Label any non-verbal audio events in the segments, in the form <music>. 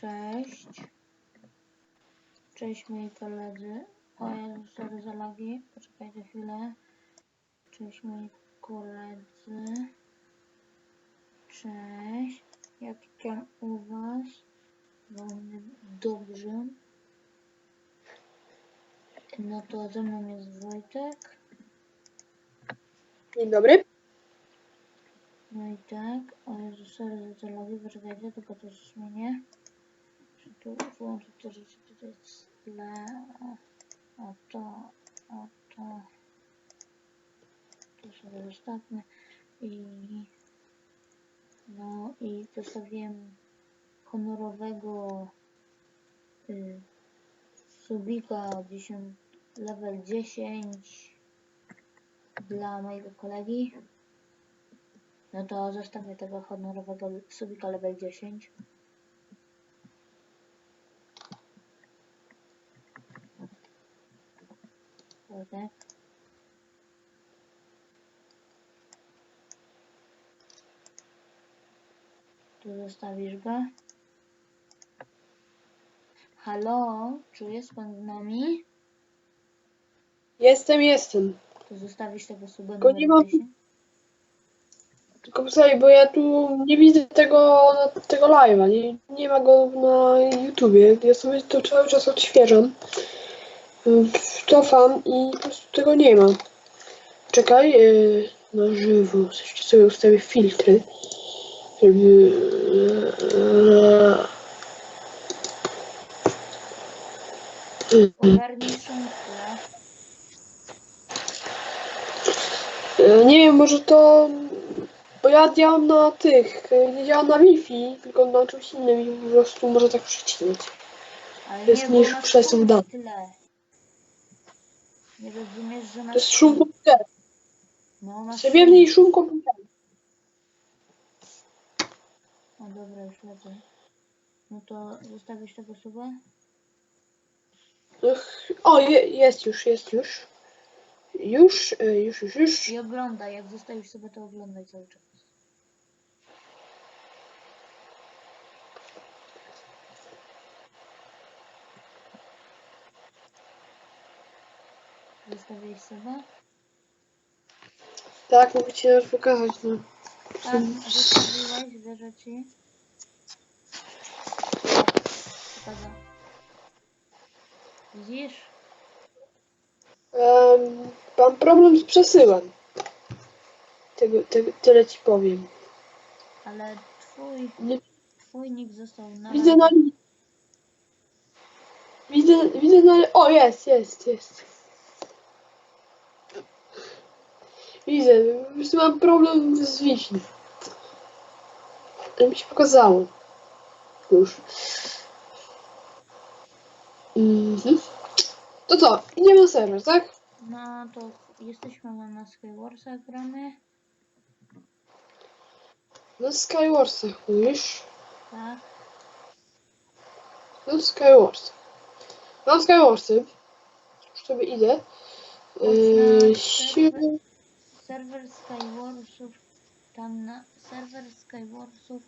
Cześć. Cześć moi koledzy. O Jezu, sorry za lagi. Poczekajcie chwilę. Cześć moi koledzy. Cześć. Jak tam u was? Dobrze. No to ze mną jest Wojtek. Dzień dobry. No i tak. O Jezu, sorry za te. Poczekajcie, tylko to zmienię. Tu włączyć te rzeczy tutaj w tle. O to, o to. To sobie zostawmy. I no i zostawiłem honorowego y, subika 10, level 10 dla mojego kolegi. No to zostawię tego honorowego subika level 10. Wojtek. Tu zostawisz go. Halo, czy jest pan z nami? Jestem, jestem. To zostawisz tego suba Tylko nie mam- 10? Tylko posłuchaj, bo ja tu nie widzę tego, tego live'a, nie, nie ma go na YouTubie. Ja sobie to cały czas odświeżam. Ym, Cofam i po prostu tego nie ma. Czekaj, yy, na żywo. Jeszcze sobie ustawię filtry. Żeby... Ogarnij szumkę. E, Nie wiem, może to. Bo ja działam na tych. e, Nie działam na Wi-Fi, tylko na czymś innym i po prostu może tak przycinać. Jest masz przesuw danych. Nie rozumiesz, że masz To jest szum komputera. No, masz Przebiewny i szum komputera. O dobra, już lecę. No to zostawisz tego suba? Ech, O, je, jest już, jest już. Już, e, już, już, już. I oglądaj, jak zostawisz sobie to oglądaj cały czas. Zostawiłeś sobie? Tak, mogę ci nawet pokazać. No. Tak, zostawiłeś, wierzę ci. Pokażę. Widzisz? Em, mam problem z przesyłem. Tego, tego, tyle ci powiem. Ale twój, Nie, twój nick został na widzę na Widzę, widzę na... O, jest, jest, jest. Widzę, mam problem z Wi-Fi. Ale mi się pokazało. Już. Mhm. To co? Idziemy na serwer, tak? No to jesteśmy na, Skywarsach gramy, Na Skywarsach mówisz. tak? Na Skywars. Na Skywarsy. Już sobie idę. Yy, Serwer Skywarsów, tam na serwer Skywarsów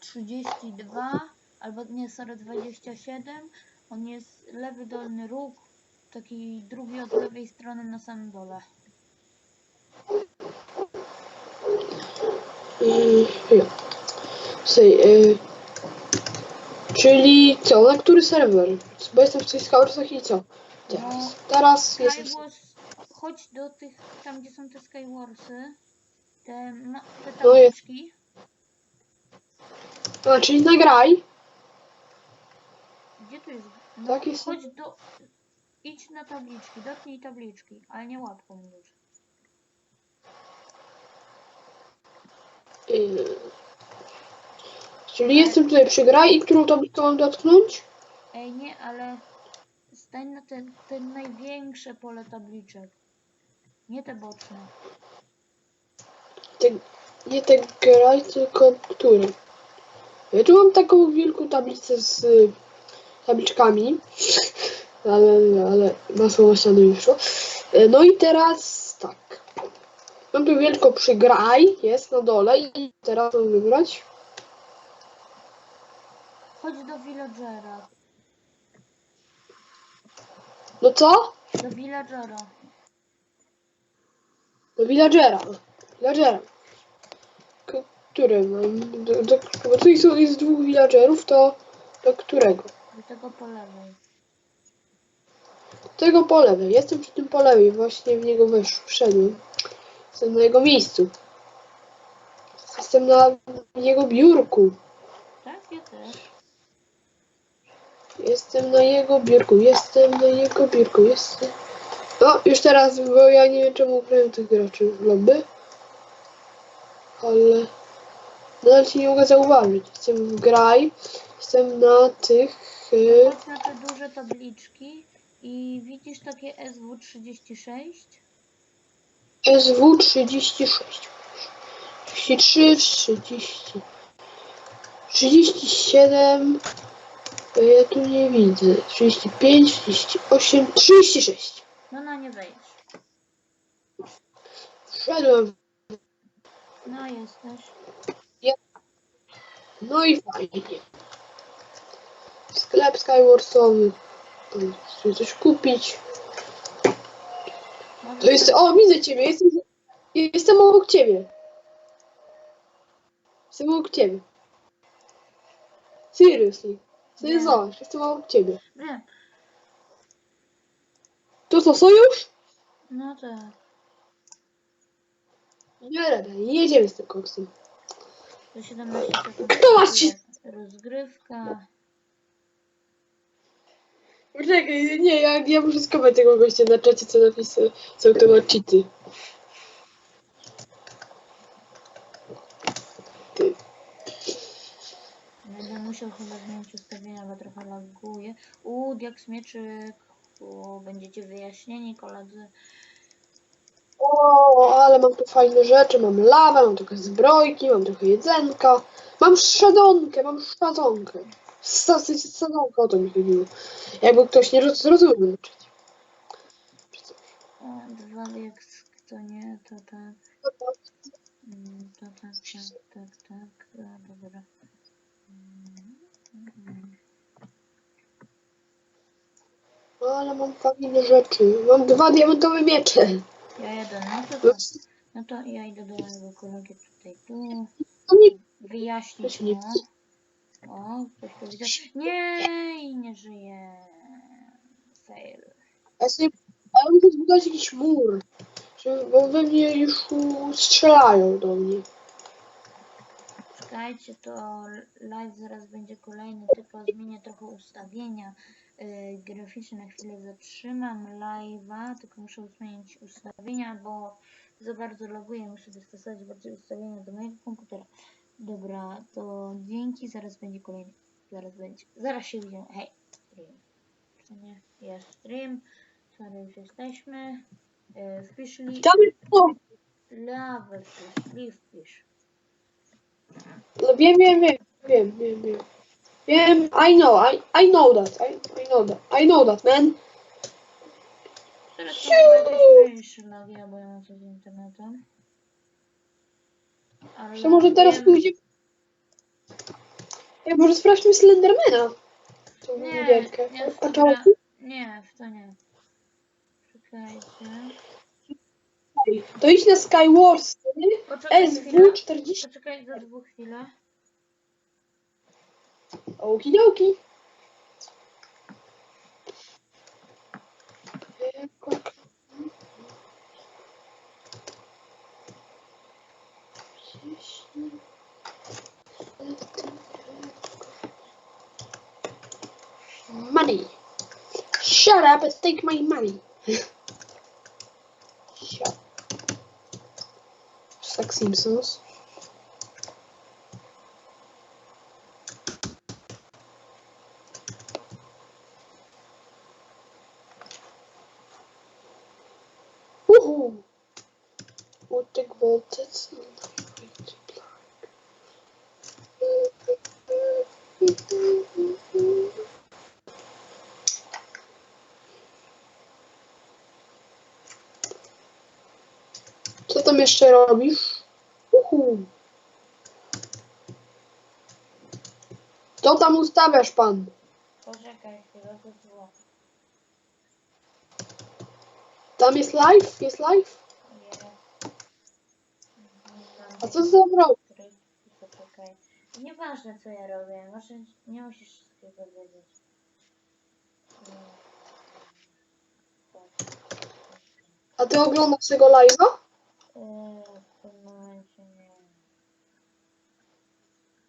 32, albo nie, sorry, 27, on jest lewy dolny róg, taki drugi od lewej strony na samym dole. Yy, ja. Słuchaj, yy, czyli co, na który serwer? Bo jestem w tych Skywarsach i co? Teraz. Teraz jestem... Skywars, chodź do tych, tam gdzie są te Skywarsy, te, te No jest. tabliczki, A, czyli nagraj. gdzie tu jest? No, Tak jest. chodź do, idź na tabliczki, dotknij tabliczki, ale nie łatwo już. Yy, czyli jestem tutaj przy graj i którą tablicę mam dotknąć? Ej, nie, ale stań na te, te największe pole tabliczek. Nie te boczne. Te, nie te graj, tylko które? Ja tu mam taką wielką tablicę z y, tabliczkami, <laughs> ale, ale masło maślane mi wyszło. Y, No i teraz tak. Mam tu wielką przygraj, jest na dole i teraz mam wybrać. Chodź do villagera. No co? Do villagera. Do villagera. Villagera. Który mam? Do, do, bo tu jest, jest dwóch villagerów, to do którego? Do tego po lewej. Tego po lewej. Jestem przy tym po lewej, właśnie w niego wesz, wszedłem. Jestem na jego miejscu. Jestem na jego biurku. Tak, ja też. Jestem na jego biurku, jestem na jego biurku, jestem. No, już teraz, bo ja nie wiem czemu ukrywam tych graczy w lobby. Ale nadal ci nie mogę zauważyć. Jestem w graj, jestem na tych. y, Chodź na te duże tabliczki i widzisz takie SW36? SW 36. 33, 30. 37. to Ja tu nie widzę. 35, 38, 36. No na nie wejdziesz. Wszedłem. No jesteś. No i fajnie. Sklep Skywarsowy. Tam Chcę coś kupić. To jest. O, widzę ciebie. Jestem, jestem obok ciebie. Jestem obok ciebie. Seriously. Sobie Nie. zobacz, jestem obok ciebie. Wiem. To co, sojusz? No tak. Nie rada, jedziemy z tym koksem. To 17 sekund. Kto ma ci- Rozgrywka. Czekaj, nie, ja, ja muszę skomentować tego gościa na czacie, co napisał, co to ma cheaty. Ty. Będę musiał chyba zmienić ustawienia, bo trochę laguje. Uuu, jak smieczyk. Będziecie wyjaśnieni, koledzy. O, ale mam tu fajne rzeczy, mam lawę, mam trochę zbrojki, mam trochę jedzenka, mam szadzonkę, mam szadzonkę. Stasy szadzonkę, o to mi chodziło. Jakby ktoś nie roz- zrozumiał. O, dwa jak to nie, to tak. Mm, To tak, tak, tak, tak. Dobra. Mm, mm. Ale mam fajne rzeczy, mam dwa diamentowe miecze. Ja jadę, no to tak. No to ja idę do mojego kolegi tutaj tu. No Wyjaśnić mu. O, ktoś powiedział. Nie, i nie żyje. Fail. ja sobie, ale muszę zbudować jakiś mur, żeby, bo we mnie już strzelają do mnie. Czekajcie, to live zaraz będzie kolejny, tylko zmienię trochę ustawienia yy, graficzne. Na chwilę zatrzymam live'a, tylko muszę zmienić ustawienia, bo za bardzo loguję. Muszę dostosować bardziej ustawienia do mojego komputera. Dobra, to dzięki, zaraz będzie kolejny. Zaraz będzie. Zaraz się widzimy. Hej, stream. Czy nie? Jest stream. Sorry, już jesteśmy. Wpisz li... Tam, o, Lawę wpisz, wpisz. no wiem, wiem, wiem, wiem, wiem, wiem. Wiem, I know, I, I know that, I, I know that, I know that, man. Teraz to bo ja mam coś z internetem. Ale To może teraz wiem- pójdzie... Ja może sprawdźmy Slendermana. Tą Nie, gierkę. nie, w A to nie, w to nie. Czekajcie. To idź na Skywars, Poczekaj chwilę. SW40. Poczekaj za dwóch chwilę. Okidoki. Money. Shut up and take my money. <laughs> Shut. Just like Simpsons. Woohoo! Would the bolted Co tam jeszcze robisz? Uhu. Co tam ustawiasz pan? Poczekaj to. Tam jest live? Jest live? A co za robisz? Tryb, poczekaj. Nieważne co ja robię, może nie musisz wszystkiego wiedzieć. A ty oglądasz tego live'a? W tym momencie nie.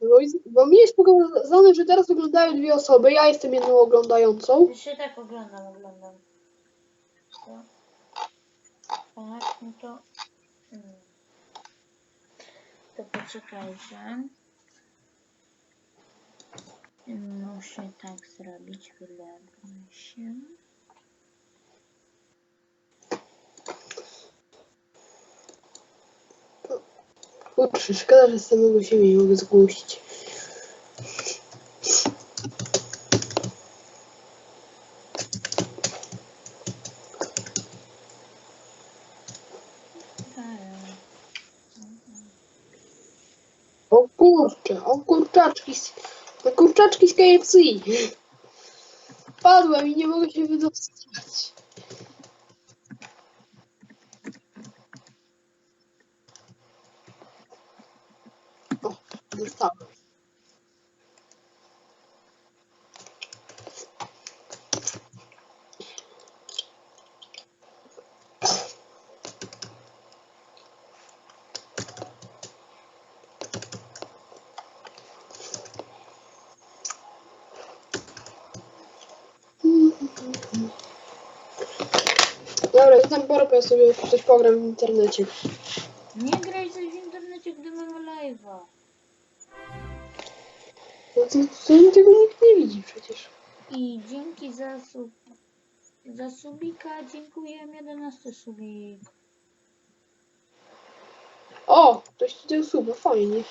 Bo, bo mi jest pokazane, że teraz oglądają dwie osoby. Ja jestem jedną oglądającą. Się tak oglądam, oglądam. To. Tak, no to. Mm. To poczekajcie. Muszę tak zrobić, wylewmy się. Kurczę, szkoda, że samego siebie nie mogę zgłosić. Tak. O kurczę, o kurczaczki, z- na kurczaczki z KFC. Padłem i nie mogę się wydostać. O, dostałem. Dobra, to tam porobię sobie coś program w internecie. Nie graj coś w internecie, gdy mamy live'a. No to, to tego nikt nie widzi przecież. I dzięki za sub. Za subika dziękuję 11 subik. O, ktoś ci dał suba, fajnie.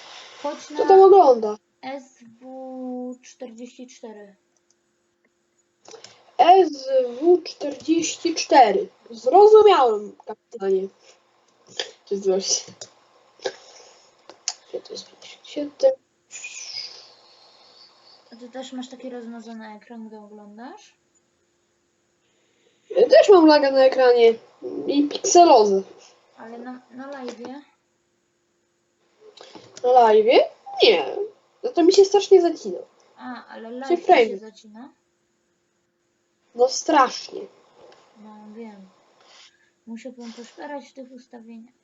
Chodź Kto tam na ogląda? SW44. SW44. Zrozumiałem, kapitanie. Czy coś. Gdzie to jest 57? A ty też masz taki rozmazany ekran, gdy oglądasz? Ja też mam laga na ekranie. I pikselozę. Ale na, na live'ie? Na live? Nie. No to mi się strasznie zacina. A, ale live się zacina? No strasznie. No wiem. Musiałbym poszperać w tych ustawieniach.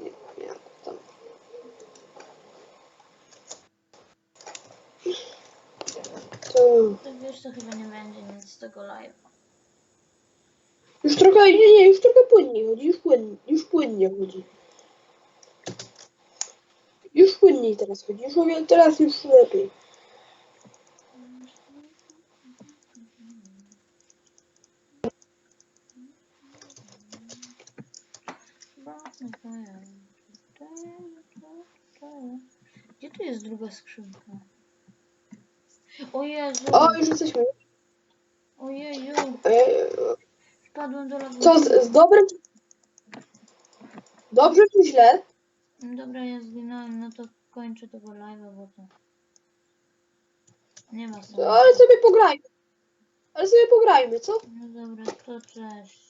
Nie wiem jak tam. To To wiesz, to chyba nie będzie nic z tego live'a. już trochę, nie, nie, już trochę płynnie chodzi, już płynnie, już płynnie chodzi. Już płynniej teraz chodzi, już wiele- teraz już lepiej. Gdzie tu jest druga skrzynka? O Jezu! O, już jesteśmy. Ojeju! E, Wpadłem do lawy. co, z, z dobrym? Dobrze czy źle? Dobra, ja zginąłem, no to kończę tego live'a, bo to... Nie ma sensu. Ale sobie pograjmy. Ale sobie pograjmy, co? No dobra, to cześć.